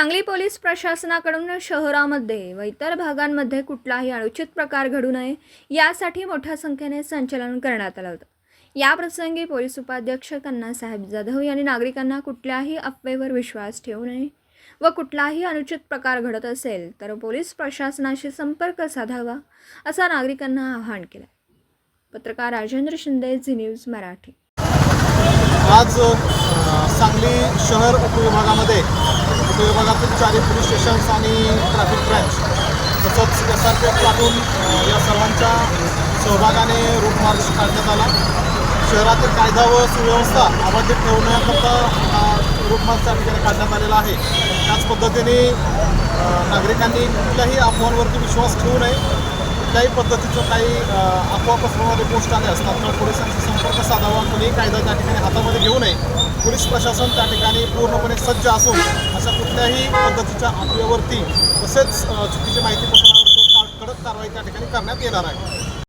Sangli police प्रशासनाकडून शहरामध्ये व इतर भागांमध्ये कुठलाही अनुचित प्रकार घडू नये यासाठी मोठ्या संख्येने संचलन करण्यात आलं होतं. या प्रसंगी पोलीस उपाध्यक्ष कन्नासाहेब जाधव यांनी नागरिकांना कुठल्याही अफवेवर विश्वास ठेवू नये व कुठलाही अनुचित प्रकार घडत असेल तर पोलीस प्रशासनाशी संपर्क साधावा असा नागरिकांना आवाहन केलं. पत्रकार राजेंद्र शिंदे झी न्यूज मराठी. आज सांगली शहर उपविभागामध्ये विभागातील चारही पोलीस स्टेशन्स आणि ट्रॅफिक ब्रँच तसंच एस आर पी एफ या सर्वांच्या सहभागाने रूट काढण्यात आला. शहरातील कायदा व सुव्यवस्था अबाधित ठेवण्याकरता हा रूट त्या ठिकाणी काढण्यात आलेला आहे. त्याच पद्धतीने नागरिकांनी कुठल्याही अफवांवरती विश्वास ठेवू नये. कुठल्याही पद्धतीचं काही अफवा पसरवणारे पोस्ट आले असतात तर पोलिसांशी संपर्क साधावा. कुणीही कायदा त्या ठिकाणी हातामध्ये घेऊ नये. पोलीस प्रशासन त्या ठिकाणी पूर्णपणे सज्ज असून अशा कुठल्याही पद्धतीच्या अफवेवरती तसेच चुकीची माहिती पसरवण्यावर कडक कारवाई त्या ठिकाणी करण्यात येणार आहे.